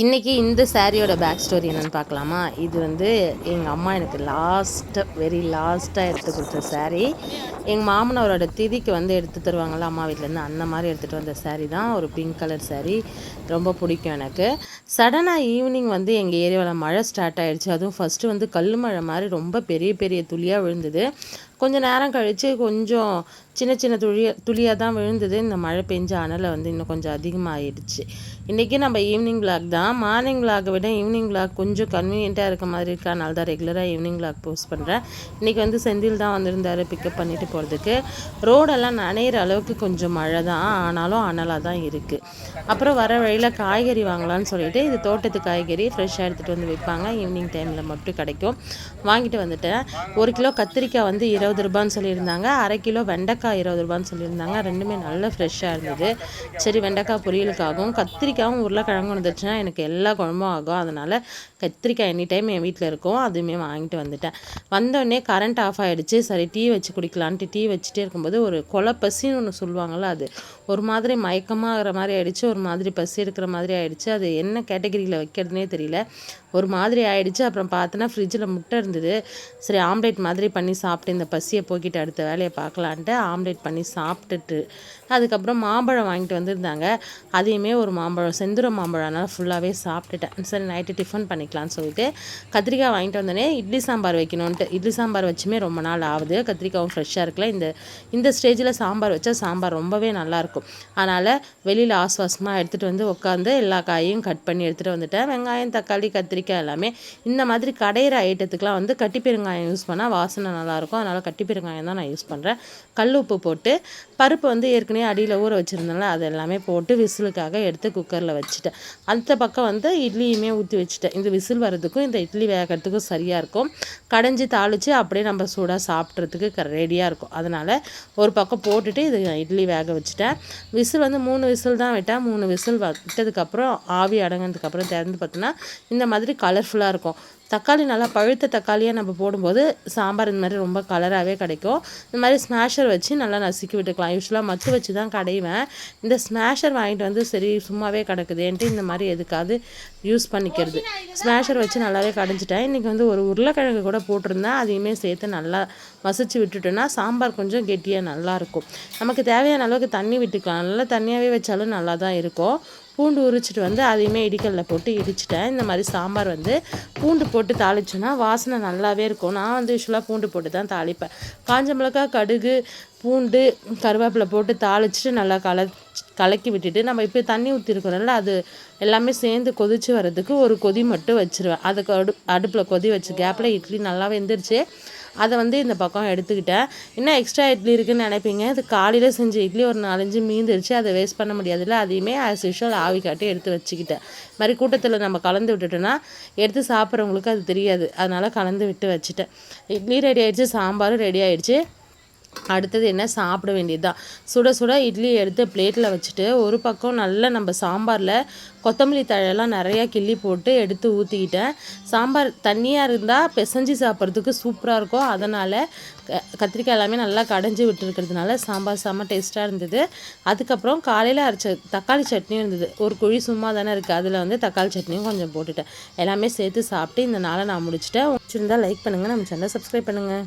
இன்றைக்கி இந்த சாரியோட பேக் ஸ்டோரி என்னென்னு பார்க்கலாமா? இது வந்து எங்கள் அம்மா எனக்கு லாஸ்ட்டு வெரி லாஸ்ட்டாக எடுத்து கொடுத்த saree. எங்கள் மாமனாரோட திதிக்கு வந்து எடுத்து தருவாங்கள்ல அம்மா வீட்டிலேருந்து அந்த மாதிரி எடுத்துகிட்டு வந்த saree தான். ஒரு பிங்க் கலர் saree. ரொம்ப பிடிக்கும் எனக்கு. சடனாக ஈவினிங் வந்து எங்கள் ஏரியாவில் மழை ஸ்டார்ட் ஆகிடுச்சு அதுவும் ஃபஸ்ட்டு வந்து கல் மழை மாதிரி ரொம்ப பெரிய பெரிய துளியாக விழுந்தது. கொஞ்சம் நேரம் கழித்து கொஞ்சம் சின்ன சின்ன துளி துளியாக தான் விழுந்தது. இந்த மழை பெஞ்ச அனலை வந்து இன்னும் கொஞ்சம் அதிகமாகிடுச்சு இன்றைக்கி நம்ம ஈவினிங் விளாக் தான். மார்னிங் விளாகை விட ஈவினிங் விளாக் கொஞ்சம் கன்வீனியண்ட்டாக இருக்க மாதிரி இருக்கனால தான் ரெகுலராக ஈவினிங் விளாக் போஸ்ட் பண்ணுறேன் இன்றைக்கி வந்து செந்தில் தான் வந்திருந்தார் பிக்கப் பண்ணிட்டு போகிறதுக்கு ரோடெல்லாம் நனையிற அளவுக்கு கொஞ்சம் மழை தான். ஆனாலும் அனலாக தான் இருக்குது அப்புறம் வர வழியில் காய்கறி வாங்கலாம்னு சொல்லிட்டு இது தோட்டத்து காய்கறி ஃப்ரெஷ்ஷாக எடுத்துகிட்டு வந்து விற்பாங்க ஈவினிங் டைமில் மட்டும் கிடைக்கும். வாங்கிட்டு வந்துட்டேன். ஒரு கிலோ கத்திரிக்காய் வந்து இருபது இருபது ரூபான்னு சொல்லியிருந்தாங்க. அரை கிலோ வெண்டைக்காய் இருபது ரூபான்னு சொல்லியிருந்தாங்க. ரெண்டுமே நல்ல ஃப்ரெஷ்ஷாக இருந்தது. சரி வெண்டைக்காய் பொரியலுக்காகவும் கத்திரிக்காயும் உருளைக்கிழங்கும் வந்துச்சுன்னா எனக்கு எல்லா குழம்பும் ஆகும். அதனால் கத்திரிக்காய் எனி டைம் என் வீட்டில் இருக்கும். அதுவுமே வாங்கிட்டு வந்துட்டேன். வந்தோடனே கரண்ட் ஆஃப் ஆகிடுச்சு சரி டீ வச்சு குடிக்கலான்ட்டு டீ வச்சுட்டே இருக்கும்போது ஒரு கொலை பசின்னு ஒன்று சொல்லுவாங்கள்ல அது ஒரு மாதிரி மயக்கமாகிற மாதிரி ஆகிடுச்சு ஒரு மாதிரி பசி எடுக்கிற மாதிரி ஆகிடுச்சு அது என்ன கேட்டகரியில் வைக்கிறதுனே தெரியல. ஒரு மாதிரி ஆகிடுச்சு அப்புறம் பார்த்தோன்னா ஃப்ரிட்ஜில் முட்டை இருந்தது. சரி ஆம்லேட் மாதிரி பண்ணி சாப்பிட்டு இந்த பசியை போக்கிட்டு அடுத்த வேலையை பார்க்கலான்ட்டு ஆம்லேட் பண்ணி சாப்பிட்டுட்டு அதுக்கப்புறம் மாம்பழம் வாங்கிட்டு வந்திருந்தாங்க. அதையுமே ஒரு மாம்பழம் செந்துர மாம்பழம்னால ஃபுல்லாகவே சாப்பிட்டுட்டேன். சரி நைட்டு டிஃபன் பண்ணிக்கலாம்னு சொல்லிட்டு கத்திரிக்காய் வாங்கிட்டு வந்தோடனே இட்லி சாம்பார் வைக்கணுன்ட்டு இட்லி சாம்பார் வச்சுமே ரொம்ப நாள் ஆகுது. கத்திரிக்காயும் ஃப்ரெஷ்ஷாக இருக்குல்ல இந்த இந்த ஸ்டேஜில் சாம்பார் வச்சா சாம்பார் ரொம்பவே நல்லாயிருக்கும் அதனால் வெளியில் ஆஸ்வாசமாக எடுத்துகிட்டு வந்து உட்காந்து எல்லா காயையும் கட் பண்ணி எடுத்துகிட்டு வந்துட்டேன். வெங்காயம் தக்காளி கத்திரிக்காய் எல்லாமே இந்த மாதிரி கடையிற ஐட்டத்துக்குலாம் வந்து கட்டி பெருங்காயம் யூஸ் பண்ணால் வாசனை நல்லாயிருக்கும் அதனால் கட்டி பெருங்காயம் தான் நான் யூஸ் பண்ணுறேன் கல் உப்பு போட்டு பருப்பு வந்து ஏற்கனவே அடியில் ஊற வச்சுருந்தேன்ல அது எல்லாமே போட்டு விசிலுக்காக எடுத்து குக்கரில் வச்சுட்டேன். அந்த பக்கம் வந்து இட்லியுமே ஊற்றி வச்சுட்டேன். இந்த விசில் வர்றதுக்கும் இந்த இட்லி வேகிறதுக்கும் சரியாக இருக்கும். கடைஞ்சி தாளித்து அப்படியே நம்ம சூடாக சாப்பிட்றதுக்கு ரெடியாக இருக்கும். அதனால் ஒரு பக்கம் போட்டுட்டு இது இட்லி வேக வச்சுட்டேன். விசில் வந்து மூணு விசில் தான் விட்டேன். மூணு விசில் விட்டதுக்கப்புறம் ஆவி அடங்கினதுக்கப்புறம் திறந்து பார்த்தோன்னா இந்த மாதிரி கலர்ஃபுல்லாக இருக்கும். தக்காளி நல்லா பழுத்த தக்காளியாக நம்ம போடும்போது சாம்பார் இந்த மாதிரி ரொம்ப கலராகவே கிடைக்கும். இந்த மாதிரி ஸ்மாஷர் வச்சு நல்லா நசுக்கி விட்டுக்கலாம். யூஸ்வலாக மத்து வச்சு தான் கடைவேன். இந்த ஸ்மாஷர் வாங்கிட்டு வந்து சரி சும்மாவே கிடக்குதுன்ட்டு இந்த மாதிரி எதுக்காவது யூஸ் பண்ணிக்கிறது. ஸ்மாஷர் வச்சு நல்லாவே கடைஞ்சிட்டேன். இன்றைக்கி வந்து ஒரு உருளைக்கிழங்கு கூட போட்டிருந்தேன். அதையுமே சேர்த்து நல்லா மசிச்சு விட்டுட்டோன்னா சாம்பார் கொஞ்சம் கெட்டியாக நல்லாயிருக்கும் நமக்கு தேவையான அளவுக்கு தண்ணி விட்டுக்கலாம். நல்லா தண்ணியாகவே வச்சாலும் நல்லா தான் இருக்கும். பூண்டு உரிச்சிட்டு வந்து அதையுமே இடிக்கல்ல போட்டு இடிச்சிட்டேன். இந்த மாதிரி சாம்பார் வந்து பூண்டு போட்டு தாளிச்சோன்னா வாசனை நல்லாவே இருக்கும். நான் வந்து யூஸ்வலாக பூண்டு போட்டு தான் தாளிப்பேன். காஞ்ச மிளகா கடுகு பூண்டு கருவேப்பிலை போட்டு தாளிச்சிட்டு நல்லா கல கலக்கி விட்டுட்டு நம்ம இப்போ தண்ணி ஊற்றிருக்கிறோம்ல அது எல்லாமே சேர்ந்து கொதித்து வர்றதுக்கு ஒரு கொதி மட்டும் வச்சுருவேன். அதுக்கு அடு அடுப்பில் கொதி வச்சு கேப்பில் இட்லி நல்லா வெந்துருச்சு. அதை வந்து இந்த பக்கம் எடுத்துக்கிட்டேன். இன்னும் எக்ஸ்ட்ரா இட்லி இருக்குன்னு நினைப்பீங்க? அது காலையில் செஞ்ச இட்லி ஒரு நாலஞ்சு மீந்துருச்சு அதை வேஸ்ட் பண்ண முடியாதுல்ல? அதையுமே ஆஸ் யூஷுவல் ஆவி காட்டி எடுத்து வச்சுக்கிட்டேன். மாதிரி கூட்டத்தில் நம்ம கலந்து விட்டுட்டோன்னா எடுத்து சாப்பிட்றவங்களுக்கு அது தெரியாது. அதனால் கலந்து விட்டு வச்சுட்டேன். இட்லி ரெடி ஆகிடுச்சு சாம்பாரும் ரெடி ஆகிடுச்சு அடுத்தது என்ன? சாப்பிட வேண்டியது தான் சுட சுட இட்லி எடுத்து பிளேட்டில் வச்சுட்டு ஒரு பக்கம் நல்லா நம்ம சாம்பாரில் கொத்தமல்லி தழையெல்லாம் நிறையா கிள்ளி போட்டு எடுத்து ஊற்றிக்கிட்டேன் சாம்பார் தண்ணியாக இருந்தால் பிசைஞ்சு சாப்பிட்றதுக்கு சூப்பராக இருக்கும். அதனால் கத்திரிக்காய் எல்லாமே நல்லா கடைஞ்சி விட்டுருக்கிறதுனால சாம்பார் செம்ம டேஸ்ட்டாக இருந்தது. அதுக்கப்புறம் காலையில் அரைச்ச தக்காளி சட்னியும் இருந்தது. ஒரு குழி சும்மா தானே இருக்குது அதில் வந்து தக்காளி சட்னியும் கொஞ்சம் போட்டுட்டேன். எல்லாமே சேர்த்து சாப்பிட்டு இந்த நாளை நான் முடிச்சிட்டேன். வச்சுருந்தா லைக் பண்ணுங்கள் நம்ம சேனலை சப்ஸ்கிரைப் பண்ணுங்கள்